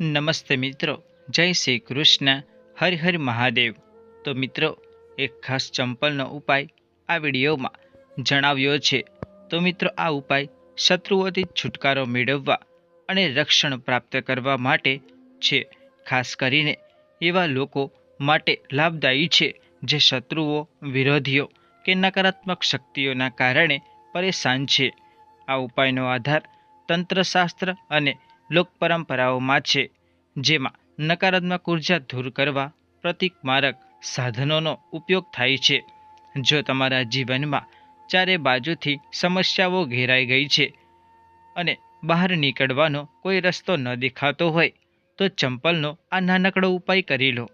નમસ્તે મિત્રો, જય શ્રી કૃષ્ણ, હર હર મહાદેવ. તો મિત્રો, એક ખાસ ચંપલનો ઉપાય આ વિડીયોમાં જણાવ્યો છે. તો મિત્રો, આ ઉપાય શત્રુઓથી છુટકારો મેળવવા અને રક્ષણ પ્રાપ્ત કરવા માટે છે. ખાસ કરીને એવા લોકો માટે લાભદાયી છે જે શત્રુઓ, વિરોધીઓ કે નકારાત્મક શક્તિઓના કારણે પરેશાન છે. આ ઉપાયનો આધાર તંત્રશાસ્ત્ર અને લોક પરંપરાઓમાં છે, જેમાં નકારાત્મક ઊર્જા દૂર કરવા પ્રતિકમારક સાધનોનો ઉપયોગ થાય છે. જો તમારા જીવનમાં ચારે બાજુથી સમસ્યાઓ ઘેરાઈ ગઈ છે અને બહાર નીકળવાનો કોઈ રસ્તો ન દેખાતો હોય, તો ચંપલનો આ નાનકડો ઉપાય કરી લો.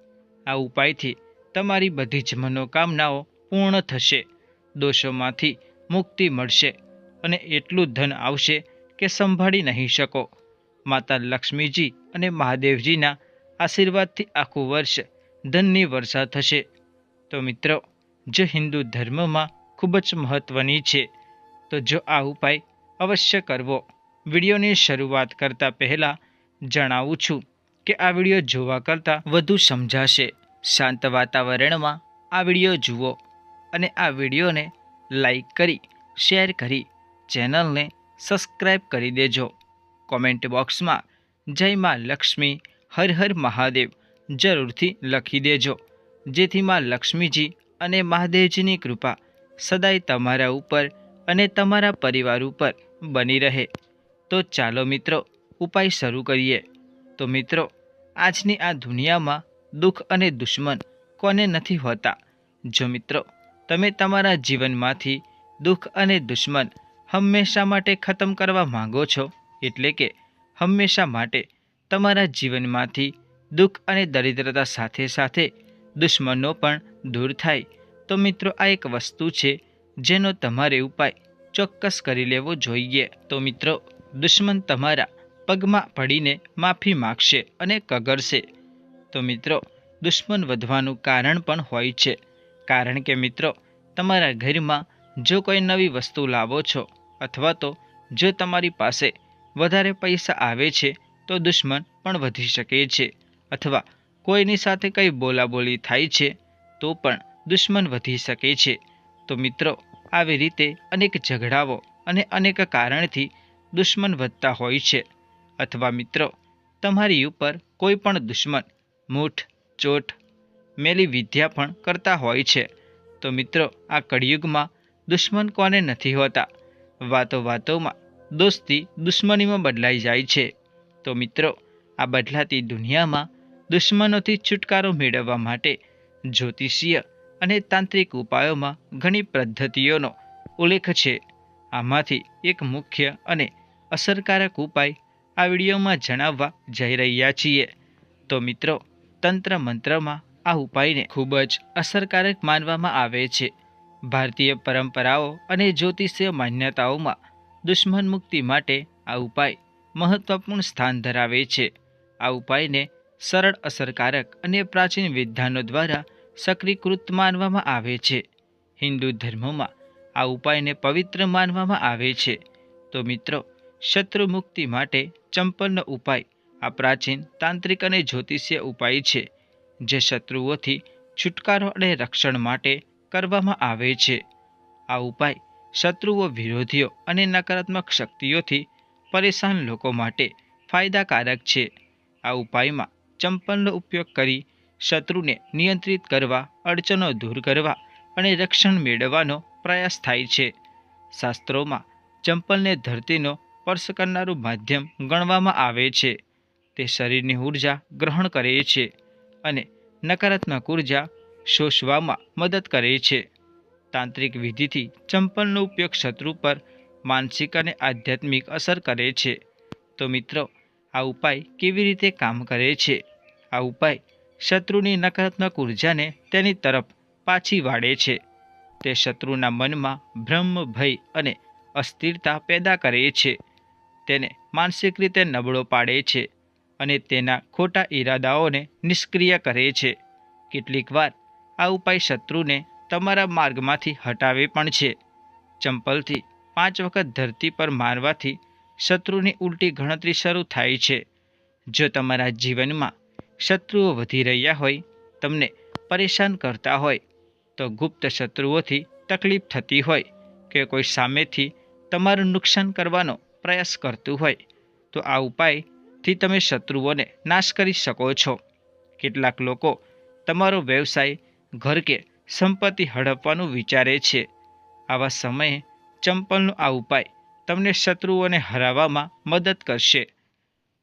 આ ઉપાયથી તમારી બધી જ મનોકામનાઓ પૂર્ણ થશે, દોષોમાંથી મુક્તિ મળશે અને એટલું ધન આવશે કે સંભાળી નહીં શકો. માતા લક્ષ્મીજી અને મહાદેવજીના આશીર્વાદથી આખું વર્ષ ધનની વર્ષા થશે. તો મિત્રો, જો હિન્દુ ધર્મમાં ખૂબ જ મહત્ત્વની છે, તો જો આ ઉપાય અવશ્ય કરવો. વિડીયોની શરૂઆત કરતાં પહેલાં જણાવું છું કે આ વીડિયો જોવા કરતાં વધુ સમજાશે. શાંત વાતાવરણમાં આ વીડિયો જુઓ અને આ વિડીયોને લાઈક કરી, શેર કરી, ચેનલને સબસ્ક્રાઈબ કરી દેજો. કોમેન્ટ બોક્સમાં જય માં લક્ષ્મી, હર હર મહાદેવ જરૂરથી લખી દેજો. જેથી માં લક્ષ્મીજી અને મહાદેવજીની કૃપા સદાય તમારા ઉપર અને તમારા પરિવાર ઉપર બની રહે. તો ચાલો મિત્રો, ઉપાય શરૂ કરીએ. તો મિત્રો, આજની આ દુનિયામાં દુઃખ અને દુશ્મન કોને નથી હોતા? જો મિત્રો, તમે તમારા જીવનમાંથી દુઃખ અને દુશ્મન હંમેશા માટે ખતમ કરવા માંગો છો એટલે કે હંમેશા માટે તમારા જીવનમાંથી દુઃખ અને દરિદ્રતા સાથે સાથે દુશ્મનો પણ દૂર થાય. તો મિત્રો, આ એક વસ્તુ છે જેનો તમારે ઉપાય ચોક્કસ કરી લેવો જોઈએ. તો મિત્રો, દુશ્મન તમારા પગમાં પડીને માફી માગશે અને કગરશે. તો મિત્રો, દુશ્મન વધવાનું કારણ પણ હોય છે. કારણ કે મિત્રો, તમારા ઘરમાં જો કોઈ નવી વસ્તુ લાવો છો અથવા તો જો તમારી પાસે વધારે પૈસા આવે છે, તો દુશ્મન પણ વધી શકે છે. અથવા કોઈની સાથે કંઈ બોલાબોલી થાય છે, તો પણ દુશ્મન વધી શકે છે. તો મિત્રો, આવી રીતે અનેક ઝઘડાઓ અને અનેક કારણથી દુશ્મન વધતા હોય છે. અથવા મિત્રો, તમારી ઉપર કોઈ પણ દુશ્મન મૂઠ, ચોટ, મેલી વિદ્યા પણ કરતા હોય છે. તો મિત્રો, આ કળિયુગમાં દુશ્મન કોને નથી હોતા? વાતો વાતોમાં દોસ્તી દુશ્મનીમાં બદલાઈ જાય છે. તો મિત્રો, આ બદલાતી દુનિયામાં દુશ્મનોથી છુટકારો મેળવવા માટે જ્યોતિષીય અને તાંત્રિક ઉપાયોમાં ઘણી પદ્ધતિઓનો ઉલ્લેખ છે. આમાંથી એક મુખ્ય અને અસરકારક ઉપાય આ વિડીયોમાં જણાવવા જઈ રહ્યા છીએ. તો મિત્રો, તંત્ર મંત્રમાં આ ઉપાયને ખૂબ જ અસરકારક માનવામાં આવે છે. ભારતીય પરંપરાઓ અને જ્યોતિષીય માન્યતાઓમાં દુશ્મન મુક્તિ માટે આ ઉપાય મહત્વપૂર્ણ સ્થાન ધરાવે છે. આ ઉપાયને સરળ, અસરકારક અને પ્રાચીન વિદ્વાનો દ્વારા સક્રિયકૃત માનવામાં આવે છે. હિન્દુ ધર્મમાં આ ઉપાયને પવિત્ર માનવામાં આવે છે. તો મિત્રો, શત્રુ મુક્તિ માટે ચંપલનો ઉપાય આ પ્રાચીન, તાંત્રિક અને જ્યોતિષીય ઉપાય છે, જે શત્રુઓથી છુટકારો અને રક્ષણ માટે કરવામાં આવે છે. આ ઉપાય શત્રુઓ, વિરોધીઓ અને નકારાત્મક શક્તિઓથી પરેશાન લોકો માટે ફાયદાકારક છે. આ ઉપાયમાં ચંપલનો ઉપયોગ કરી શત્રુને નિયંત્રિત કરવા, અડચણો દૂર કરવા અને રક્ષણ મેળવવાનો પ્રયાસ થાય છે. શાસ્ત્રોમાં ચંપલને ધરતીનો સ્પર્શ કરનારું માધ્યમ ગણવામાં આવે છે. તે શરીરની ઊર્જા ગ્રહણ કરે છે અને નકારાત્મક ઊર્જા શોષવામાં મદદ કરે છે. તાંત્રિક વિધિથી ચંપલનો ઉપયોગ શત્રુ પર માનસિક અને આધ્યાત્મિક અસર કરે છે. તો મિત્રો, આ ઉપાય કેવી રીતે કામ કરે છે? આ ઉપાય શત્રુની નકારાત્મક ઉર્જાને તેની તરફ પાછી વાળે છે. તે શત્રુના મનમાં ભ્રમ, ભય અને અસ્થિરતા પેદા કરે છે. તેને માનસિક રીતે નબળો પાડે છે અને તેના ખોટા ઈરાદાઓને નિષ્ક્રિય કરે છે. કેટલીક વાર આ ઉપાય શત્રુને તમારા માર્ગમાંથી હટાવે પણ છે. ચંપલથી પાંચ વખત ધરતી પર મારવાથી શત્રુની ઉલટી ગણતરી શરૂ થાય છે. જો તમારા જીવનમાં શત્રુઓ વધી રહ્યા હોય, તમને પરેશાન કરતા હોય, તો ગુપ્ત શત્રુઓથી તકલીફ થતી હોય કે કોઈ સામેથી તમારું નુકસાન કરવાનો પ્રયાસ કરતું હોય, તો આ ઉપાયથી તમે શત્રુઓને નાશ કરી શકો છો. કેટલાક લોકો તમારો વ્યવસાય, ઘર કે સંપત્તિ હડપવાનું વિચારે છે. આવા સમયે ચંપલનો આ ઉપાય તમને શત્રુઓને હરાવવામાં મદદ કરશે.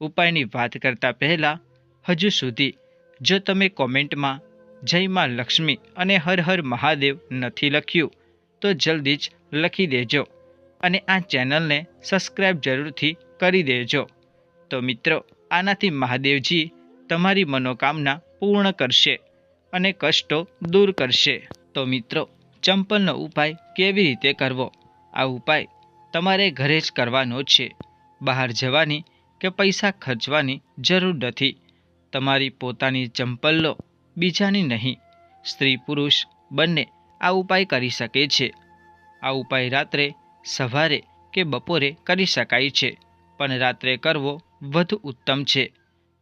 ઉપાયની વાત કરતા પહેલાં હજુ સુધી જો તમે કોમેન્ટમાં જય માં લક્ષ્મી અને હર હર મહાદેવ નથી લખ્યું, તો જલ્દી જ લખી દેજો અને આ ચેનલને સબસ્ક્રાઈબ જરૂરથી કરી દેજો. તો મિત્રો, આનાથી મહાદેવજી તમારી મનોકામના પૂર્ણ કરશે. અને કષ્ટો દૂર કરશે. તો મિત્રો, ચંપલનો ઉપાય કેવી રીતે કરવો? આ ઉપાય તમારે ઘરે જ કરવાનો છે. બહાર જવાની કે પૈસા ખર્ચવાની જરૂર નથી. તમારી પોતાની ચંપલ લો, બીજાની નહીં. સ્ત્રી પુરુષ બંને આ ઉપાય કરી શકે છે. આ ઉપાય રાત્રે, સવારે કે બપોરે કરી શકાય છે. પણ રાત્રે કરવો વધુ ઉત્તમ છે.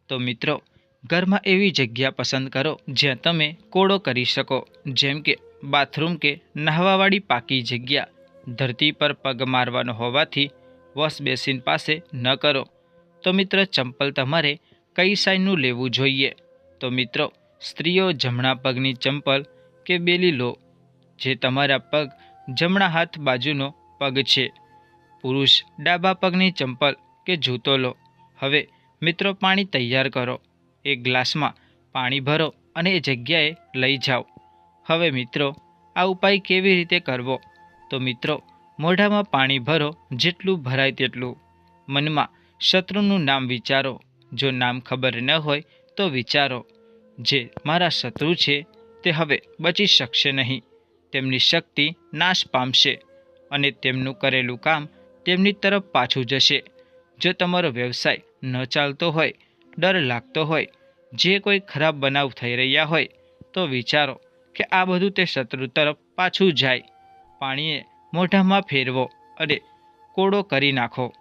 તો મિત્રો ઘરમાં એવી જગ્યા પસંદ કરો જ્યાં તમે કોડો કરી શકો. જેમ કે બાથરૂમ કે નહાવાવાળી પાકી જગ્યા. ધરતી પર પગ મારવાનો હોવાથી વોશ બેસિન પાસે ન કરો. તો મિત્ર, ચંપલ તમારે કઈ સાઈઝનું લેવું જોઈએ? તો મિત્રો, સ્ત્રીઓ જમણા પગની ચંપલ કે બેલી લો, જે તમારા પગ જમણા હાથ બાજુનો પગ છે. પુરુષ ડાબા પગની ચંપલ કે જૂતો લો. હવે મિત્રો, પાણી તૈયાર કરો. એક ગ્લાસમાં પાણી ભરો અને એ જગ્યાએ લઈ જાઓ. હવે મિત્રો, આ ઉપાય કેવી રીતે કરવો? તો મિત્રો, મોઢામાં પાણી ભરો જેટલું ભરાય તેટલું. મનમાં શત્રુનું નામ વિચારો. જો નામ ખબર ન હોય તો વિચારો. જે મારા શત્રુ છે, તે હવે બચી શકશે નહીં. તેમની શક્તિ નાશ પામશે અને તેમનું કરેલું કામ તેમની તરફ પાછું જશે. જો તમારો વ્યવસાય ન ચાલતો હોય ડર લાગતો હોય, જે કોઈ ખરાબ બનાવ થઈ રહ્યા હોય, તો વિચારો કે આ બધું તે શત્રુ તરફ પાછું જાય. પાણીએ મોઢામાં ફેરવો અને કોડો કરી નાખો.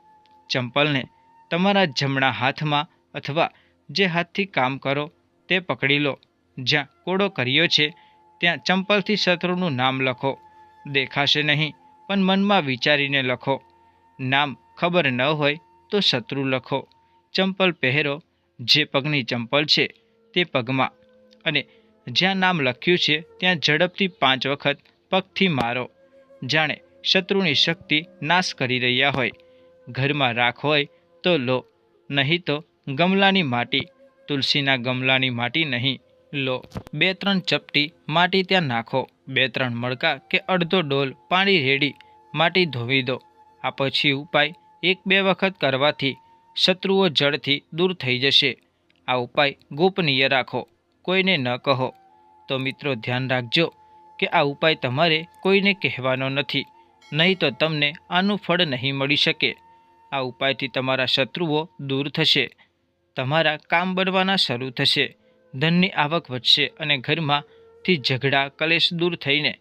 ચંપલને તમારા જમણા હાથમાં અથવા જે હાથથી કામ કરો તે પકડી લો. જ્યાં કોડો કર્યો છે, ત્યાં ચંપલથી શત્રુનું નામ લખો. દેખાશે નહીં, પણ મનમાં વિચારીને લખો. નામ ખબર ન હોય તો શત્રુ લખો. ચંપલ પહેરો જે પગની ચંપલ છે તે પગમાં. અને જ્યાં નામ લખ્યું છે, ત્યાં ઝડપથી પાંચ વખત પગથી મારો. જાણે શત્રુની શક્તિ નાશ કરી રહ્યા હોય. ઘરમાં રાખ હોય તો લો, નહીં તો ગમલાની માટી, તુલસીના ગમલાની માટી નહીં, લો. બે ત્રણ ચપટી માટી ત્યાં નાખો. બે ત્રણ મડકા કે અડધો ડોલ પાણી રેડી માટી ધોવી દો. આ પછી ઉપાય એક બે વખત કરવાથી શત્રુઓ જળથી દૂર થઈ જશે. આ ઉપાય ગોપનીય રાખો, કોઈને ન કહો. તો મિત્રો, ધ્યાન રાખજો કે આ ઉપાય તમારે કોઈને કહેવાનો નથી, નહીં તો તમને આનું ફળ નહીં મળી શકે. આ ઉપાયથી તમારા શત્રુઓ દૂર થશે, તમારા કામ બનવાના શરૂ થશે, ધનની આવક વધશે અને ઘરમાંથી ઝઘડા, કલેશ દૂર થઈને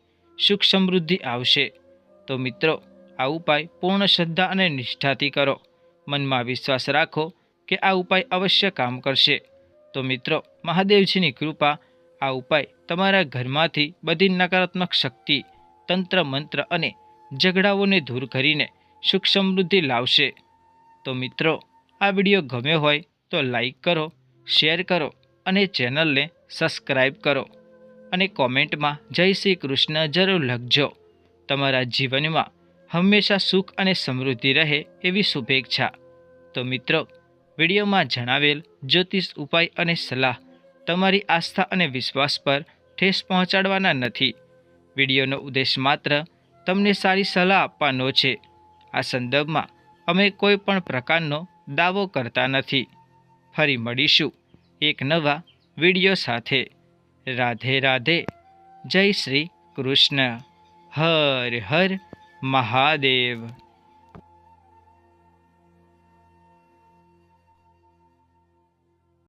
સુખ સમૃદ્ધિ આવશે. તો મિત્રો, આ ઉપાય પૂર્ણ શ્રદ્ધા અને નિષ્ઠાથી કરો. મનમાં વિશ્વાસ રાખો કે આ ઉપાય અવશ્ય કામ કરશે. તો મિત્રો, મહાદેવજીની કૃપા આ ઉપાય તમારા ઘરમાંથી બધી નકારાત્મક શક્તિ, તંત્ર મંત્ર અને ઝઘડાઓને દૂર કરીને સુખ સમૃદ્ધિ લાવશે. તો મિત્રો, આ વીડિયો ગમ્યો હોય તો લાઈક કરો, શેર કરો અને ચેનલને સબસ્ક્રાઈબ કરો અને કોમેન્ટમાં જય શ્રી કૃષ્ણ જરૂર લખજો. તમારા જીવનમાં હંમેશા સુખ અને સમૃદ્ધિ રહે એવી શુભેચ્છા. તો મિત્રો, વિડીયોમાં જણાવેલ જ્યોતિષ ઉપાય અને સલાહ તમારી આસ્થા અને વિશ્વાસ પર ઠેસ પહોંચાડવાના નથી. વિડીયોનો ઉદ્દેશ માત્ર તમને સારી સલાહ આપવાનો છે. આ સંદર્ભમાં અમે કોઈ પણ પ્રકારનો દાવો કરતા નથી. ફરી મળીશું એક નવા વીડિયો સાથે. રાધે રાધે. જય શ્રી કૃષ્ણ. હર હર. મહાદેવ.